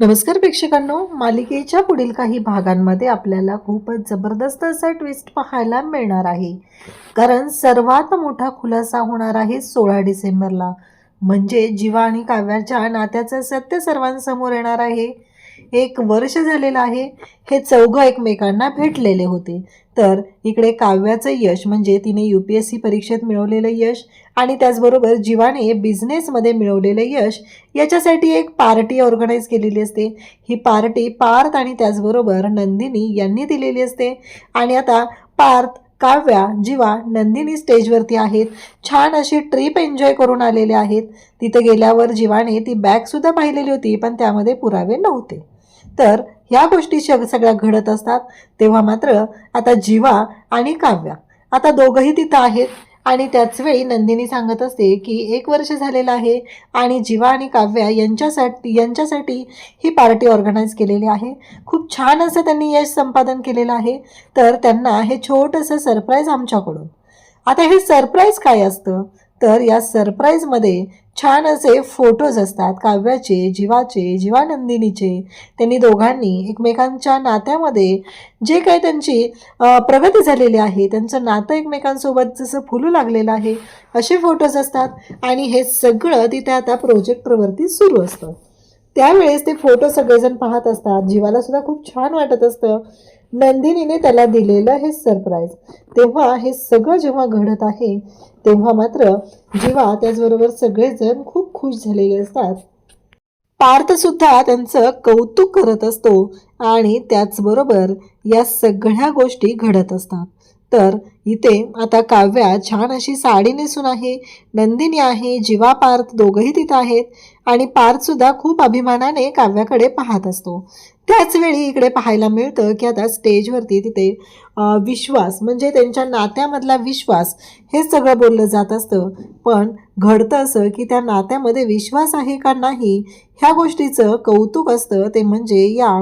नमस्कार प्रेक्षकांनो. मालिकेच्या पुढील काही भागांमध्ये आपल्याला खूपच जबरदस्त असा ट्विस्ट पाहायला मिळणार आहे. कारण सर्वात मोठा खुलासा होणार आहे सोळा डिसेंबरला. म्हणजे जीवा आणि काव्याच्या नात्याचं सत्य सर्वांसमोर येणार आहे. एक वर्ष झालेलं आहे. हे चौघं एकमेकांना भेटलेले होते. तर इकडे काव्याचं यश म्हणजे तिने यू पी एस सी परीक्षेत मिळवलेलं यश आणि त्याचबरोबर जीवाने बिझनेसमध्ये मिळवलेलं यश याच्यासाठी एक पार्टी ऑर्गनाईज केलेली असते. ही पार्टी पार्थ आणि त्याचबरोबर नंदिनी यांनी दिलेली असते. आणि आता पार्थ काव्या जीवा नंदिनी स्टेजवरती आहेत. छान अशी ट्रिप एन्जॉय करून आलेले आहेत. तिथे गेल्यावर जीवाने ती बॅगसुद्धा पाहिलेली होती पण त्यामध्ये पुरावे नव्हते. तर ह्या गोष्टी सगळ्या घडत असतात. तेव्हा मात्र आता जीवा आणि काव्या आता दोघंही तिथं आहेत. आणि त्याच वेळी नंदिनी सांगत असते की एक वर्ष झालेलं आहे आणि जीवा आणि काव्या यांच्यासाठी यांच्यासाठी ही पार्टी ऑर्गनाईज केलेली आहे. खूप छान असं त्यांनी यश संपादन केलेलं आहे. तर त्यांना हे छोटंसं सरप्राईज आमच्याकडून. आता हे सरप्राईज काय असतं? तर या सरप्राईजमध्ये छान असे फोटोज असतात. काव्याचे जीवाचे जीवानंदिनीचे. त्यांनी दोघांनी एकमेकांच्या नात्यामध्ये जे काही त्यांची प्रगती झालेली आहे त्यांचं नातं एकमेकांसोबत जसं फुलू लागलेलं आहे असे फोटोज असतात. आणि हे सगळं तिथे आता प्रोजेक्टरवरती सुरू असतं. त्यावेळेस ते फोटो सगळेजण पाहत असतात. जीवाला सुद्धा खूप छान वाटत असतं. नंदिनीने त्याला दिलेलं हे सरप्राईज तेव्हा हे सगळं जेव्हा घडत आहे तेव्हा मात्र जीवा त्याचबरोबर सगळेजण खूप खुश झालेले असतात. पार्थ सुद्धा त्यांचं कौतुक करत असतो आणि त्याचबरोबर या सगळ्या गोष्टी घडत असतात. तर इथे आता काव्या छान अशी साडी नेसून आहे. नंदिनी आहे जीवा पार्थ दोघंही तिथं आहेत. आणि पार्थ सुद्धा खूप अभिमानाने काव्याकडे पाहत असतो. त्याच वेळी इकडे पाहायला मिळतं की आता स्टेजवरती तिथे विश्वास म्हणजे त्यांच्या नात्यामधला विश्वास हे सगळं बोललं जात असतं. पण घडतं असं की त्या नात्यामध्ये विश्वास आहे का नाही ह्या गोष्टीचं कौतुक असतं. ते म्हणजे या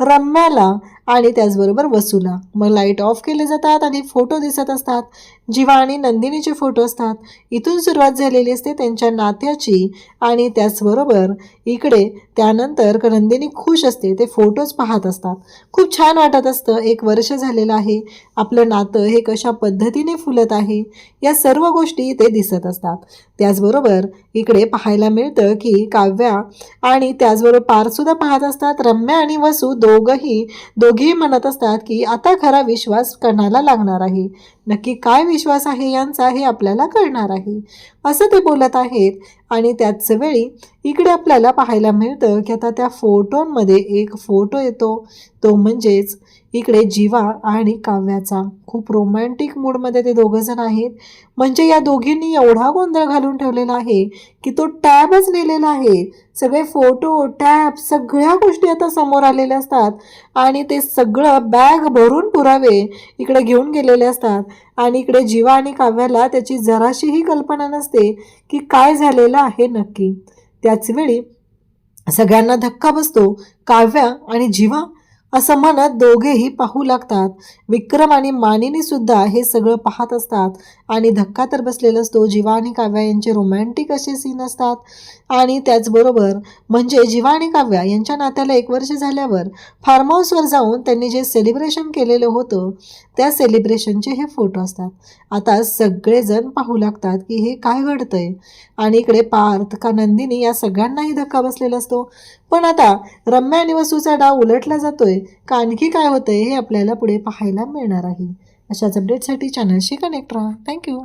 रम्याला आणि त्याचबरोबर वसुला. मग लाइट ऑफ केले जातात आणि फोटो दिसत असतात. जीवा आणि नंदिनीचे फोटो असतात. इथून सुरुवात झालेली असते त्यांच्या नात्याची आणि त्याचबरोबर इकडे त्यानंतर नंदिनी खुश असते. ते फोटोज पाहत असतात. खूप छान वाटत असतं. एक वर्ष झालेलं आहे. आपलं नातं हे कशा पद्धतीने फुलत आहे या सर्व गोष्टी ते दिसत असतात. त्याचबरोबर इकडे पाहायला मिळतं की काव्या आणि त्याचबरोबर पारसुद्धा पाहत असतात. रम्या आणि वसू दोघंही दोघेही म्हणत असतात की आता खरा विश्वास कणाला लागणार आहे. नक्की काय विश्वास आहे यांचा हे आपल्याला कळणार आहे. असं ते बोलत आहेत आणि त्याच वेळी इकडे आपल्याला पाहायला मिळतं की आता त्या फोटोंमध्ये एक फोटो येतो. तो म्हणजेच इकडे जीवा आणि काव्याचा. खूप रोमॅन्टिक मूडमध्ये ते दोघंजण आहेत. म्हणजे या दोघींनी एवढा गोंधळ घालून ठेवलेला आहे की तो टॅबच नेलेला आहे. सगळे फोटो टॅब सगळ्या गोष्टी आता समोर आलेल्या असतात. आणि ते सगळं बॅग भरून पुरावे इकडे घेऊन गेलेले असतात. आणि इकडे जीवा आणि काव्याला त्याची जराशीही कल्पना नसते की काय झालेलं आहे नक्की. त्याच वेळी सगळ्यांना धक्का बसतो काव्या आणि जीवा असं म्हणत दोघेही पाहू लागतात. विक्रम आणि मानिनी सुद्धा हे सगळं पाहत असतात आणि धक्का तर बसलेला असतो जीवा आणि काव्या यांचे रोमॅन्टिक असे सीन असतात. आणि त्याचबरोबर म्हणजे जीवा आणि काव्या यांच्या नात्याला एक वर्ष झाल्यावर फार्म हाऊसवर जाऊन त्यांनी जे सेलिब्रेशन केलेलं होतं त्या सेलिब्रेशनचे हे फोटो असतात. आता सगळेजण पाहू लागतात की हे काय घडतंय. आणि इकडे पार्थ का नंदिनी या सगळ्यांनाही धक्का बसलेला असतो. पण आता रम्या आणि वसूचा डाव उलटला जातोय. का आणखी काय होतंय हे आपल्याला पुढे पाहायला मिळणार आहे. अशाच अपडेटसाठी चॅनलशी कनेक्ट राहा. थँक्यू